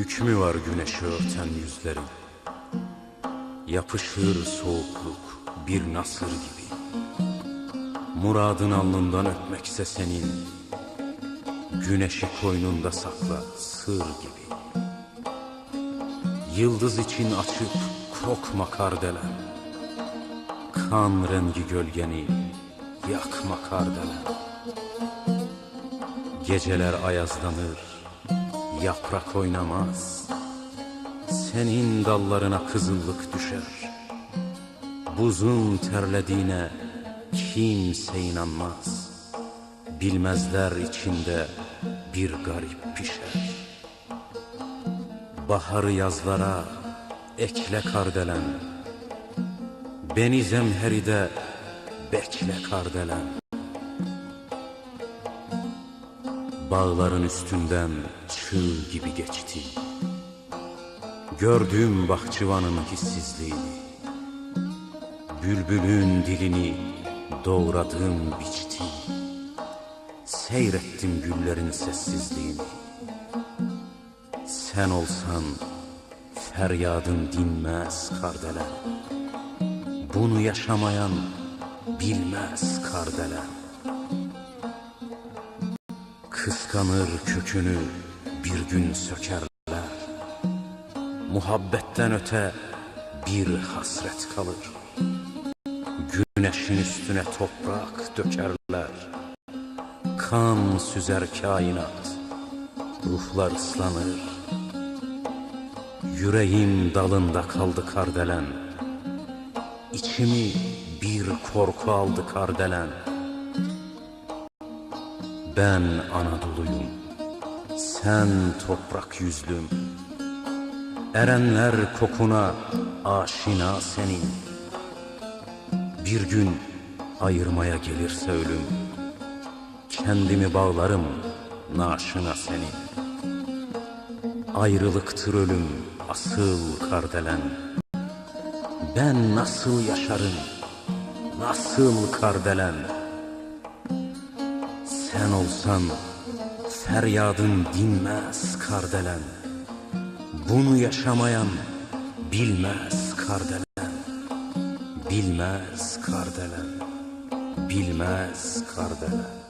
Hükmü var güneşi örten yüzlerin. Yapışır soğukluk bir nasır gibi. Muradın alnından öpmekse senin Güneşi koynunda sakla sır gibi. Yıldız için açıp kokma kardelen Kan rengi gölgeni yakma kardelen Geceler ayazlanır, yaprak oynamaz. Senin dallarına kızıllık düşer. Buzun terlediğine kimse inanmaz. Bilmezler içinde bir garip pişer. Baharı yazlara ekle kardelen. Beni zemheride bekle kardelen Bağların üstünden çığ gibi geçti. Gördüğüm bahçıvanın hissizliğini Bülbülün dilini doğradığım biçti. Seyrettim güllerin sessizliğini. Sen olsan feryadın dinmez kardelen Bunu yaşamayan bilmez kardelen Kıskanır kökünü bir gün sökerler. Muhabbetten öte bir hasret kalır. Güneşin üstüne toprak dökerler. Kan süzer kainat Ruhlar ıslanır. Yüreğim dalında kaldı kardelen. İçimi bir korku aldı kardelen ben Anadolu'yum, sen toprak yüzlüm. Erenler kokuna aşina senin. Bir gün ayırmaya gelirse ölüm, kendimi bağlarım naşına senin. Ayrılıktır ölüm asıl kardelen. Ben nasıl yaşarım, nasıl kardelen? Sen olsan feryadın dinmez kardelen. Bunu yaşamayan bilmez kardelen. Bilmez kardelen. Bilmez kardelen